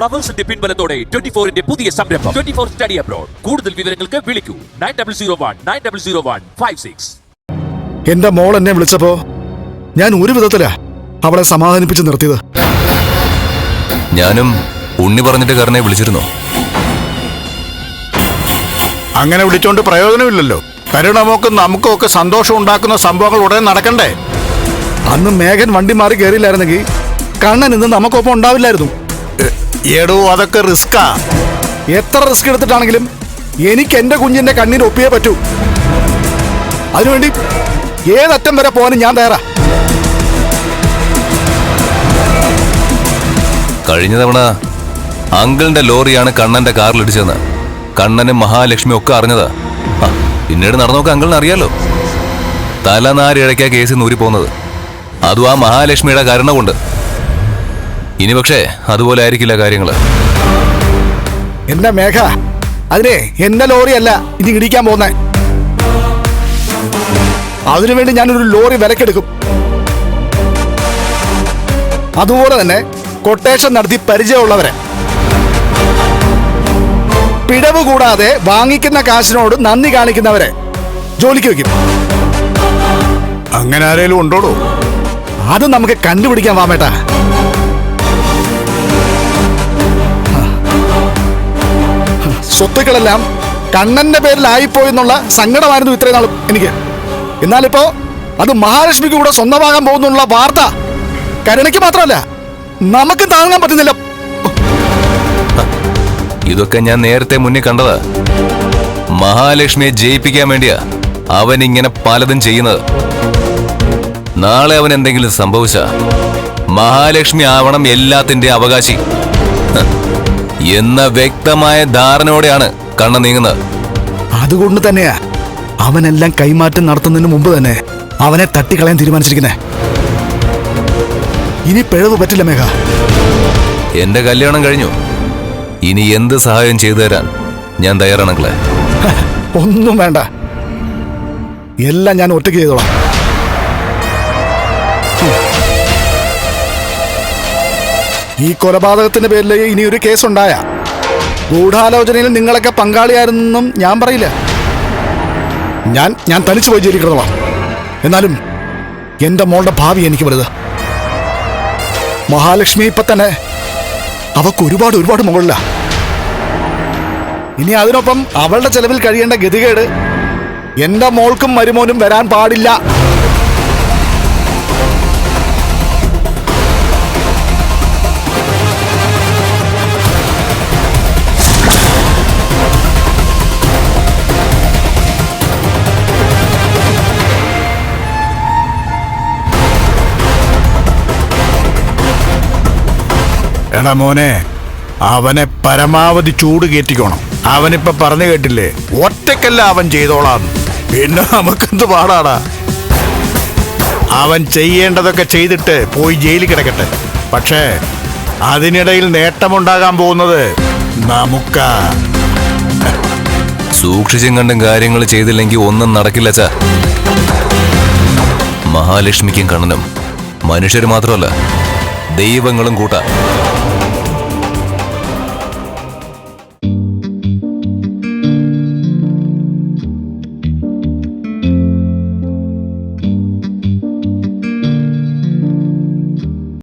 ഫ്ലവേഴ്സിന്റെ പിൻബലത്തോടെ twenty ഫോറിന്റെ പുതിയ സംരംഭം. ട്വന്റി ഫോർ സ്റ്റഡി അബ്രോഡ് കൂടുതൽ വിവരങ്ങൾക്ക് വിളിക്കൂ. Nine double zero one nine double zero one five six എന്റെ മോൾ എന്നെ വിളിച്ചപ്പോ ഞാൻ ഒരു വിധത്തിലാ അവളെ സമാധാനിപ്പിച്ച് നിർത്തിയത്. ഞാനും ഉണ്ണി പറഞ്ഞിട്ട് കാരനെ വിളിച്ചിരുന്നു. അങ്ങനെ വിളിച്ചോണ്ട് പ്രയോജനമില്ലല്ലോ. കരുണമോക്കും നമുക്കും ഒക്കെ സന്തോഷം ഉണ്ടാക്കുന്ന സംഭവങ്ങൾ ഉടനെ നടക്കണ്ടേ? അന്ന് മേഘൻ വണ്ടി മാറി കയറിയില്ലായിരുന്നെങ്കിൽ കണ്ണൻ ഇന്ന് നമുക്കൊപ്പം ഉണ്ടാവില്ലായിരുന്നു. എടോ അതൊക്കെ റിസ്കാ എത്ര റിസ്ക് എടുത്തിട്ടാണെങ്കിലും എനിക്ക് എന്റെ കുഞ്ഞിന്റെ കണ്ണിന് ഒപ്പിയേ പറ്റൂ. അതിനുവേണ്ടി ഏതറ്റം വരെ പോകാനും ഞാൻ തയ്യാറാ. കഴിഞ്ഞ തവണ അങ്കിളിന്റെ ലോറിയാണ് കണ്ണന്റെ കാറിൽ ഇടിച്ചതെന്ന് കണ്ണനും മഹാലക്ഷ്മി ഒക്കെ അറിഞ്ഞതാ. ആ, പിന്നീട് നടന്നൊക്കെ അങ്കിളിന് അറിയാലോ. തലനാരിഴയ്ക്കാ കേസിൽ നിന്ന് ഊരിപ്പോകുന്നത്. അതും ആ മഹാലക്ഷ്മിയുടെ കരുണ കൊണ്ട്. ഇനി പക്ഷേ അതുപോലെ ആയിരിക്കില്ല കാര്യങ്ങൾ എന്താ മേഘ? അതിനെ എന്റെ ലോറിയല്ല ഇനി ഇടിക്കാൻ പോന്നെ അതിനുവേണ്ടി ഞാനൊരു ലോറി വിലക്കെടുക്കും. അതുപോലെ തന്നെ കൊട്ടേഷൻ നടത്തി പരിചയമുള്ളവരെ. പിഴവ് കൂടാതെ വാങ്ങിക്കുന്ന കാശിനോട് നന്ദി കാണിക്കുന്നവരെ ജോലിക്ക് വെക്കും അങ്ങനെ ആരേലും ഉണ്ടോടോ? അത് നമുക്ക് കണ്ടുപിടിക്കാൻ വാമേട്ടാ സ്വത്തുക്കളെല്ലാം കണ്ണന്റെ പേരിലായിപ്പോയെന്നുള്ള സങ്കടമായിരുന്നു ഇത്രയും നാളും എനിക്ക്. എന്നാലിപ്പോ അത് മഹാലക്ഷ്മിക്ക് കൂടെ സ്വന്തമാകാൻ പോകുന്നുള്ള വാർത്ത കരുണയ്ക്ക് മാത്രമല്ല നമുക്ക് താങ്ങാൻ പറ്റുന്നില്ല. ഇതൊക്കെ ഞാൻ നേരത്തെ മുന്നിൽ കണ്ടതാ. മഹാലക്ഷ്മിയെ ജയിപ്പിക്കാൻ വേണ്ടിയാ അവൻ ഇങ്ങനെ പലതും ചെയ്യുന്നത്. നാളെ അവൻ എന്തെങ്കിലും സംഭവിച്ച മഹാലക്ഷ്മി ആവണം എല്ലാത്തിന്റെ അവകാശി. എന്ന വ്യക്തമായ ധാരണയോടെയാണ് കണ്ണ നീങ്ങുന്നത്. അതുകൊണ്ട് തന്നെയാ അവനെല്ലാം കൈമാറ്റം നടത്തുന്നതിന് മുമ്പ് തന്നെ അവനെ തട്ടിക്കളയാൻ തീരുമാനിച്ചിരിക്കുന്നേ. ഇനി പിഴവ് പറ്റില്ല മേഘ. എന്റെ കല്യാണം കഴിഞ്ഞു. ഇനി എന്ത് സഹായം ചെയ്തു തരാൻ ഞാൻ തയ്യാറാണെങ്കിലേ? ഒന്നും വേണ്ട. എല്ലാം ഞാൻ ഒറ്റയ്ക്ക് ചെയ്തോളാം. ഈ കൊലപാതകത്തിന്റെ പേരിൽ ഇനി ഒരു കേസ് ഉണ്ടായ. ഗൂഢാലോചനയിൽ നിങ്ങളൊക്കെ പങ്കാളിയായിരുന്നെന്നും ഞാൻ പറയില്ല. ഞാൻ ഞാൻ തനിച്ചു പോയി ജയിലിൽ കിടന്നോളാം എന്നാലും എന്റെ മോളുടെ ഭാവി എനിക്ക് വലുത്. മഹാലക്ഷ്മി ഇപ്പൊ തന്നെ അവക്ക് ഒരുപാട് ഒരുപാട് മുകളില്ല ഇനി അതിനൊപ്പം അവളുടെ ചെലവിൽ കഴിയേണ്ട ഗതികേട് എന്റെ മോൾക്കും മരുമോനും വരാൻ പാടില്ല. എടാ മോനെ അവനെ പരമാവധി ചൂട് കയറ്റിക്കോണം. അവനിപ്പൊ പറഞ്ഞു കേട്ടില്ലേ ഒറ്റക്കല്ല അവൻ ചെയ്തോളാം പിന്നെ നമുക്കെന്ത് പാടാടാ? അവൻ ചെയ്യേണ്ടതൊക്കെ ചെയ്തിട്ട് പോയി ജയിലിൽ കിടക്കട്ടെ. പക്ഷേ അതിനിടയിൽ നേട്ടമുണ്ടാകാൻ പോകുന്നത് നമുക്കാ. സൂക്ഷിച്ചും കണ്ടും കാര്യങ്ങൾ ചെയ്തില്ലെങ്കിൽ ഒന്നും നടക്കില്ല ചാ മഹാലക്ഷ്മിക്കും കണ്ണനും. മനുഷ്യർ മാത്രമല്ല ദൈവങ്ങളും കൂട്ടാ.